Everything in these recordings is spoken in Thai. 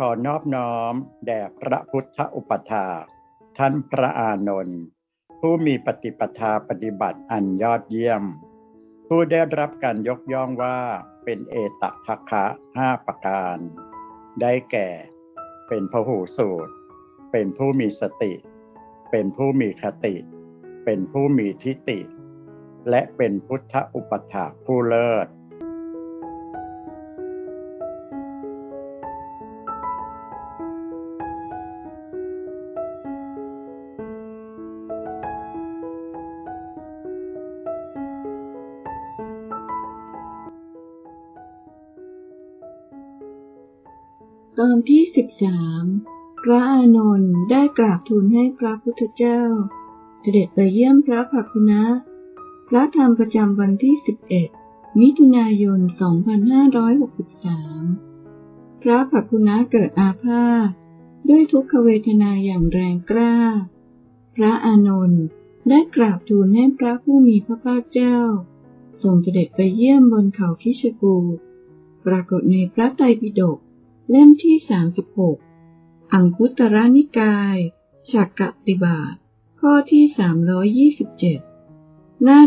ขอนอบน้อม แด่พระพุทธอุปถาท่านพระอานนท์ผู้มีปฏิปทาปฏิบัติอันยอดเยี่ยม ผู้ได้รับการยกย่องว่าเป็นเอตทัคคะห้าประการ ได้แก่ เป็นพหูสูตร เป็นผู้มีสติ เป็นผู้มีคติ เป็นผู้มีทิฏฐิและเป็นพุทธอุปถาผู้เลิศ อนที่สิบสามพระอานนท์ได้กราบทูลให้พระพุทธเจ้า เสด็จไปเยี่ยมพระภักคุณะ พระธรรมประจำวันที่สิบเอ็ดมิถุนายน 2563 พระภักคุณะเกิดอาพาธด้วยทุกขเวทนาอย่างแรงกล้า พระอานนท์ได้กราบทูลให้พระผู้มีพระภาคเจ้าทรงเสด็จไปเยี่ยมบนเขาคิชกูปรากฏในพระไตรปิฎก เล่มที่ 36 อังคุตรนิกายฉักกติบาตข้อที่ 327 หน้า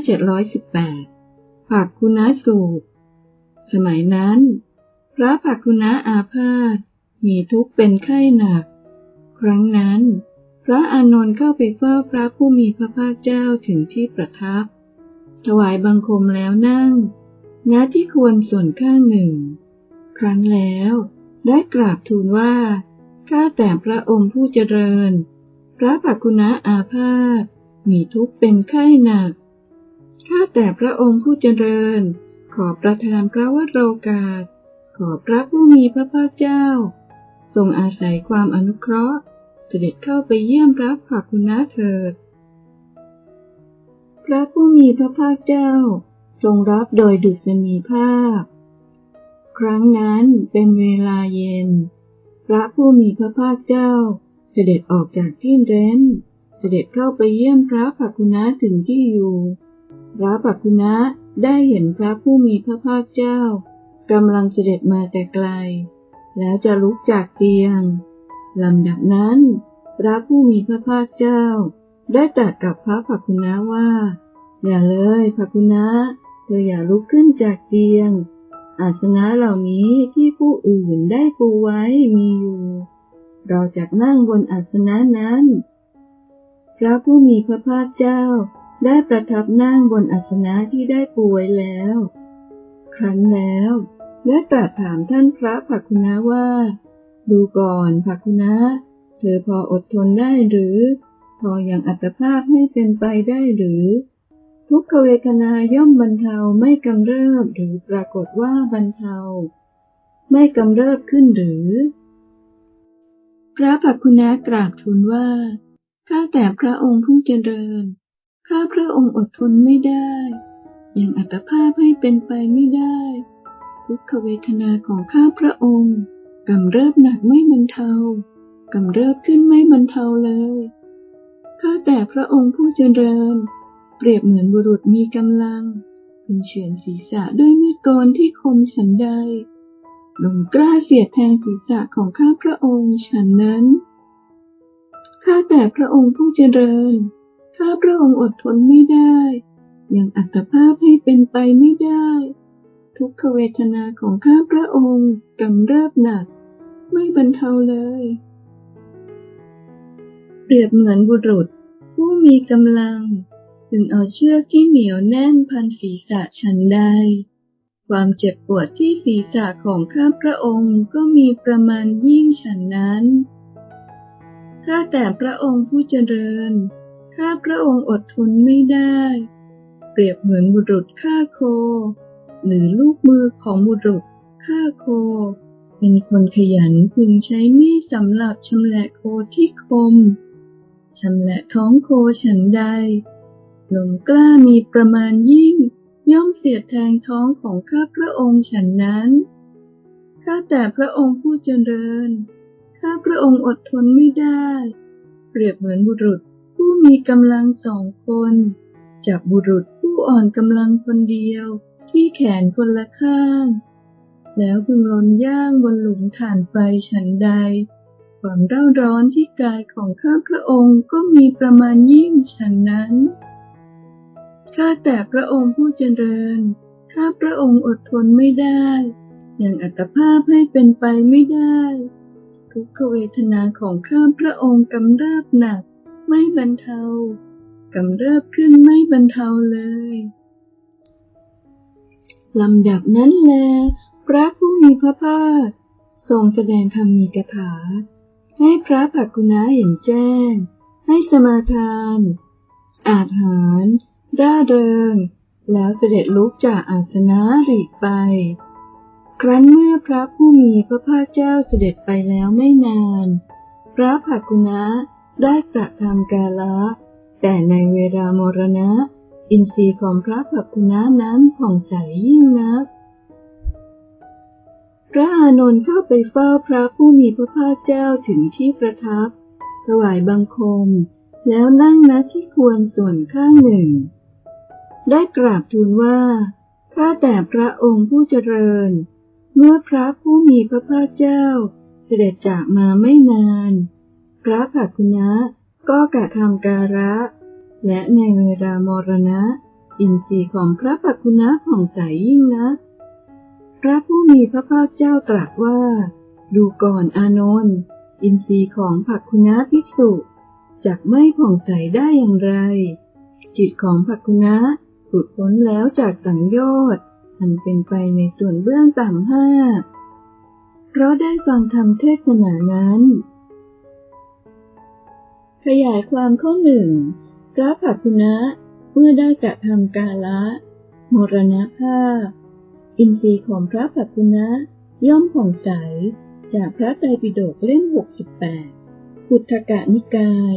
718 ผักคุณาสูตร สมัยนั้น พระผักคุณาอาพาธมีทุกข์เป็นไข้หนัก ครั้งนั้น พระอานนท์เข้าไปเฝ้าพระผู้มีพระภาคเจ้าถึงที่ประทับ ถวายบังคมแล้วนั่งณที่ควรส่วนข้างหนึ่ง ครั้นแล้ว ได้กราบทูลว่า ข้าแต่พระองค์ผู้เจริญ พระปักกุณะอาพาธมีทุกข์เป็นไข้หนัก ข้าแต่พระองค์ผู้เจริญ ขอประทานพระวโรกาส ขอพระผู้มีพระภาคเจ้า ทรงอาศัยความอนุเคราะห์ เสด็จเข้าไปเยี่ยมพระปักกุณะเถิด พระผู้มีพระภาคเจ้า ทรงรับโดยดุษณีภาพ ครั้งนั้นเป็นเวลาเย็น พระผู้มีพระภาคเจ้า เสด็จออกจากที่เร้น เสด็จเข้าไปเยี่ยมพระปักคุณะถึงที่อยู่ พระปักคุณะได้เห็นพระผู้มีพระภาคเจ้ากำลังเสด็จมาแต่ไกล แล้วจะลุกจากเตียงลำดับนั้น พระผู้มีพระภาคเจ้า ได้ตรัสกับพระปักคุณะว่า อย่าเลยปักคุณะเธออย่าลุกขึ้นจากเตียง อาสนะเหล่านี้ที่ผู้อื่นได้ปูไว้มีอยู่ เราจะนั่งบนอาสนะนั้น พระผู้มีพระภาคเจ้าได้ประทับนั่งบนอาสนะที่ได้ปูไว้แล้ว ครั้นแล้วได้ตรัสถามท่านพระภักคุณะว่า ดูก่อนภักคุณะเธอพออดทนได้หรือ พออย่างอัตภาพให้เป็นไปได้หรือ ทุกขเวทนาย่อมบรรเทาไม่กำเริบหรือปรากฏว่าบรรเทา ไม่กำเริบขึ้นหรือ พระภักคุณะกราบทูลว่า ข้าแต่พระองค์ผู้เจริญ ข้าพระองค์อดทนไม่ได้ ยังอัตภาพให้เป็นไปไม่ได้ ทุกขเวทนาของข้าพระองค์กำเริบหนักไม่บรรเทากำเริบขึ้นไม่บรรเทาเลย ข้าแต่พระองค์ผู้เจริญ เปรียบเหมือนบุรุษมีกำลัง พึงเฉือนศีรษะด้วยมีดโกนที่คมฉันใดลงกล้าเสียดแทงศีรษะของข้าพระองค์ฉันนั้น ข้าแต่พระองค์ผู้เจริญ ข้าพระองค์อดทนไม่ได้ ยังอัตภาพให้เป็นไปไม่ได้ ทุกขเวทนาของข้าพระองค์กำเริบหนัก ไม่บรรเทาเลย เปรียบเหมือนบุรุษผู้มีกำลัง ถึงเอาเชือกที่เหนียวแน่นพันศีรษะฉันใดความเจ็บปวดที่ศีรษะของข้าพระองค์ก็มีประมาณยิ่งฉันนั้น ข้าแต่พระองค์ผู้เจริญ ข้าพระองค์อดทนไม่ได้ เปรียบเหมือนบุรุษฆ่าโค หรือลูกมือของบุรุษฆ่าโค เป็นคนขยันพึงใช้มีดสำหรับชำแหละโคที่คมชำแหละท้องโคฉันใด ลมกล้ามีประมาณยิ่ง ย่อมเสียดแทงท้องของข้าพระองค์ฉันนั้นข้าแต่พระองค์ผู้เจริญข้าพระองค์อดทนไม่ได้ เปรียบเหมือนบุรุษผู้มีกำลังสองคน จากบุรุษผู้อ่อนกำลังคนเดียวที่แขนคนละข้าง แล้วพึงลนย่างบนหลุมฐานไฟฉันใด ความเร่าร้อนที่กายของข้าพระองค์ก็มีประมาณยิ่งฉันนั้น ข้าแต่พระองค์ผู้เจริญ ข้าพระองค์อดทนไม่ได้ อย่างอัตภาพให้เป็นไปไม่ได้ ทุกขเวทนาของข้าพระองค์กำเริบหนัก ไม่บรรเทากำเริบขึ้นไม่บรรเทาเลยลำดับนั้นแล พระผู้มีพระภาคทรงแสดงธรรมีกถา ให้พระภักกุณาเห็นแจ้ง ให้สมาทาน อาจหาร ร่าเริง แล้วเสด็จลุกจากอาสนะหลีกไป ครั้นเมื่อพระผู้มีพระภาคเจ้าเสด็จไปแล้วไม่นาน พระภักกุณะได้กระทำกาละ แต่ในเวลามรณะ อินทรีย์ของพระภักกุณะนั้นผ่องใสยิ่งนัก พระอานนท์เข้าไปเฝ้าพระผู้มีพระภาคเจ้าถึงที่ประทับถวายบังคม แล้วนั่งณที่ควรส่วนข้างหนึ่ง ได้กราบทูลว่า ข้าแต่พระองค์ผู้เจริญ เมื่อพระผู้มีพระภาคเจ้าเสด็จจากมาไม่นาน พระภักกุณะก็กระทำการะ และในเวลามรณะ อินทรีย์ของพระภักกุณะผ่องใสยิ่งนักพระผู้มีพระภาคเจ้าตรัสว่า ดูก่อนอานนท์อินทรีย์ของภักกุณะภิกษุจักไม่ผ่องใสได้อย่างไร จิตของภักกุณะ หลุดพ้นแล้วจากสังโยชน์อันเป็นไปในส่วนเบื้องต่ำห้า เพราะได้ฟังธรรมเทศนานั้น ขยายความข้อหนึ่ง พระภักกุณะเมื่อได้กระทำกาละ มรณภาพ อินทรีย์ของพระภักกุณะย่อมผ่องใส จากพระไตรปิฎกเล่ม 68 พุทธกะนิกาย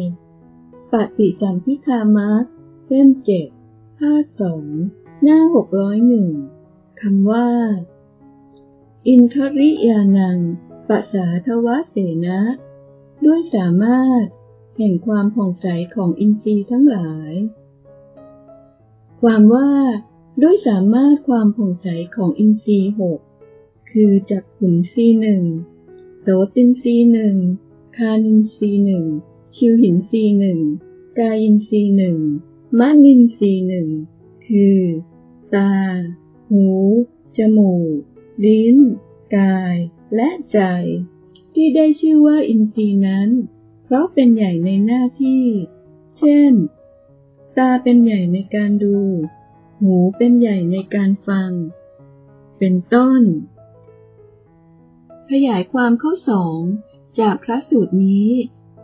ปฏิสัมพิธามักเล่มเจ็ดาคสองหน้า 601 คำว่า อินทริยานังปะสาทวะเสนะ ด้วยสามารถ แห่งความผ่องใสของอินทรีย์ทั้งหลาย ความว่า ด้วยสามารถความผ่องใสของอินทรีย์หกคือจักขุนทรีหนึ่งโสตินทรีหนึ่งคานินทรีหนึ่งชิวหินทรีหนึ่งกายินทรีหนึ่ง มะนินทรีย์หนึ่ง คือ ตา หู จมูก ลิ้น กาย และใจ ที่ได้ชื่อว่าอินทรีย์นั้น เพราะเป็นใหญ่ในหน้าที่ เช่น ตาเป็นใหญ่ในการดู หูเป็นใหญ่ในการฟัง เป็นต้น ขยายความข้อสองจากพระสูตรนี้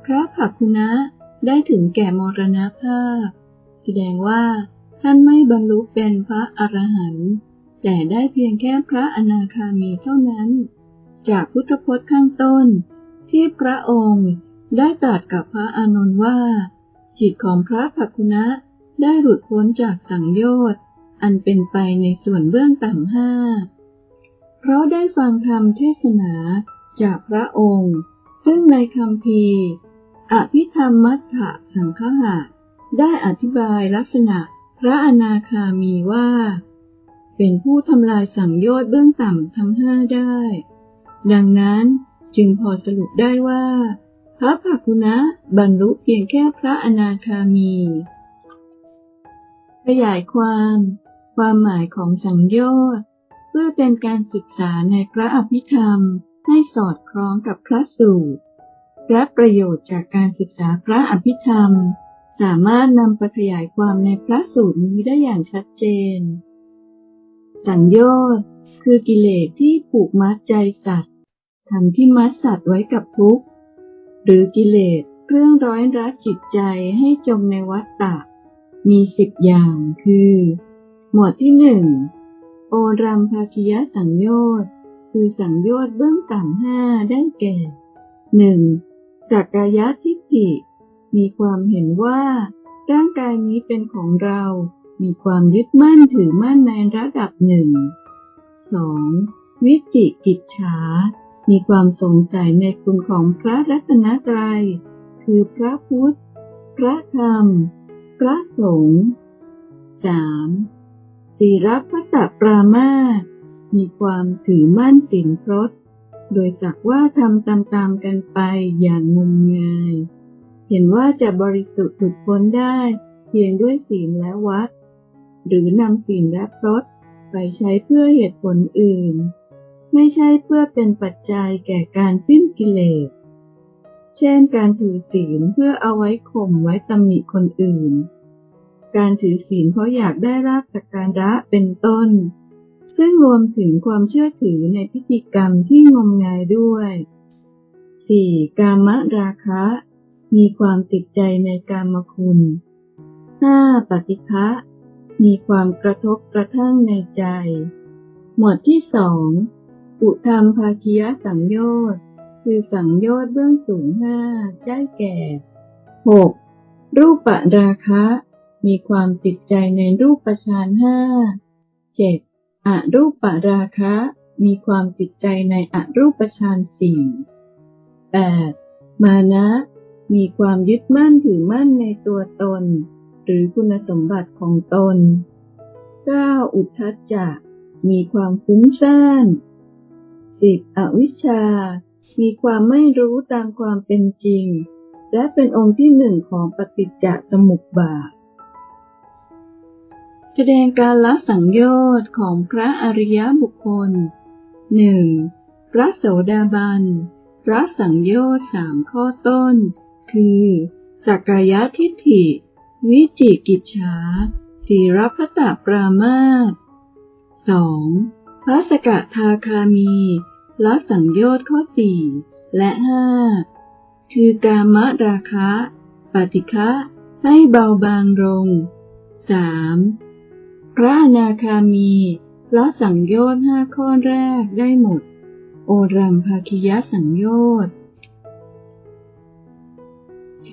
พระภักคุณะได้ถึงแก่มรณภาพ แสดงว่าท่านไม่บรรลุเป็นพระอรหันต์แต่ได้เพียงแค่พระอนาคามีเท่านั้น จากพุทธพจน์ข้างต้น ที่พระองค์ได้ตรัสกับพระอานนท์ว่า จิตของพระภักคุณะได้หลุดพ้นจากสังโยชน์อันเป็นไปในส่วนเบื้องต่ำห้า เพราะได้ฟังธรรมเทศนาจากพระองค์ ซึ่งในคำพีอภิธรรมมัทธะสังคหะ ได้อธิบายลักษณะพระอนาคามีว่า เป็นผู้ทำลายสังโยชน์เบื้องต่ำทั้งห้าได้ ดังนั้นจึงพอสรุปได้ว่า พระภักุณะบรรลุเพียงแค่พระอนาคามี ขยายความ ความหมายของสังโยชน์เพื่อเป็นการศึกษาในพระอภิธรรมให้สอดคล้องกับพระสูตรและประโยชน์จากการศึกษาพระอภิธรรม สามารถนำไปขยายความในพระสูตรนี้ได้อย่างชัดเจน สังโยชน์คือกิเลสที่ผูกมัดใจสัตว์ทำที่มัดสัตว์ไว้กับทุกข์ หรือกิเลสเครื่องร้อยรัดจิตใจให้จมในวัฏฏะมีสิบอย่างคือ หมวดที่หนึ่งโอรัมภาคิยสังโยชน์คือสังโยชน์เบื้องต่ำห้าได้แก่หนึ่งสักกายทิฏฐิ มีความเห็นว่า ร่างกายนี้เป็นของเรา มีความยึดมั่นถือมั่นในระดับหนึ่ง 2. วิจิกิจฉา มีความสงสัยในคุณของพระรัตนตรัย คือพระพุทธ พระธรรม พระสงฆ์ 3. สีรพัตตปรามาสมีความถือมั่นศีลพรตโดยสักว่าทำตามๆกันไปอย่างงมงาย เห็นว่าจะบริสุทธิ์หลุดพ้นได้ เพียงด้วยศีลและวัด หรือนำศีลและพรตไปใช้เพื่อเหตุผลอื่น ไม่ใช่เพื่อเป็นปัจจัยแก่การสิ้นกิเลส เช่น การถือศีลเพื่อเอาไว้ข่มไว้ตำหนิคนอื่น การถือศีลเพราะอยากได้ราบสักการะเป็นต้น ซึ่งรวมถึงความเชื่อถือในพิธีกรรมที่งมงายด้วย 4. กามราคะ มีความติดใจในกามคุณ 5. ปฏิฆะมีความกระทบกระทั่งในใจ หมวดที่สองอุธรรมภาคียสังโยชน์คือสังโยชน์เบื้องสูงห้าได้แก่ 6. รูปปราคะ มีความติดใจในรูปประชานห้า 7. อรูปปราคะ มีความติดใจในอรูปฌานสี่ 8. มานะ มีความยึดมั่นถือมั่นในตัวตน หรือคุณสมบัติของตน 9. อุทธัจจะมีความฟุ้งซ่าน 10. อวิชชา มีความไม่รู้ตามความเป็นจริง และเป็นองค์ที่หนึ่งของปฏิจจสมุปบาท แสดงการละสังโยชน์ของพระอริยบุคคล 1. พระโสดาบันพระสังโยชน์สามข้อต้น คือสักกายทิฏฐิ วิจิกิจฉาสีรพตปรามาส 2. พระสกทาคามีละสังโยชน์ข้อสี่และห้าคือกามราคะ ปฏิฆะให้เบาบางลง 3. พระอนาคามีละสังโยชน์ห้าข้อแรกได้หมด โอรัมภาคิยสังโยชน์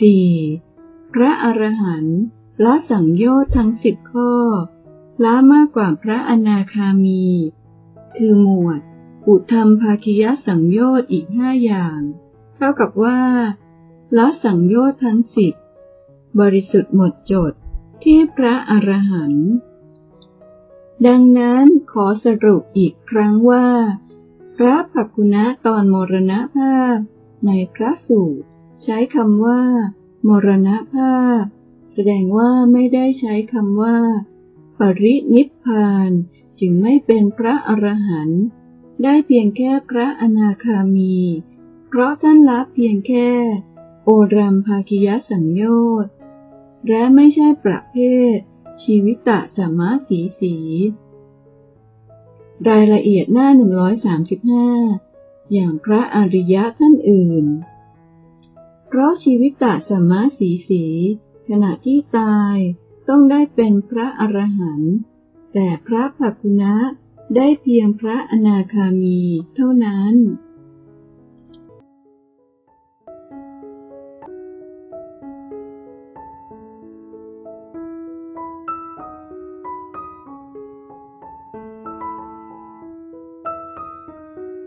4. พระอรหันต์ละสังโยชน์ทั้งสิบข้อ ละมากกว่าพระอนาคามี คือหมวด อุธรรมภาคิยสังโยชน์อีกห้าอย่าง เท่ากับว่า ละสังโยชน์ทั้งสิบบริสุทธิ์หมดจดที่พระอรหันต์ดังนั้นขอสรุปอีกครั้งว่า พระภักกุณะตอนมรณภาพในพระสูตร ใช้คำว่า มรณภาพ แสดงว่าไม่ได้ใช้คำว่า ปรินิพพาน จึงไม่เป็นพระอรหันต์ได้เพียงแค่พระอนาคามี เพราะท่านละเพียงแค่ โอรัมภาคิยสังโยชน์และไม่ใช่ประเภท ชีวิตะสัมมาสีสีรายละเอียดหน้า 135 อย่างพระอริยะท่านอื่น เพราะชีวิตะสมมาสีสี ขณะที่ตายต้องได้เป็นพระอรหันต์แต่พระภักุณะได้เพียงพระอนาคามีเท่านั้น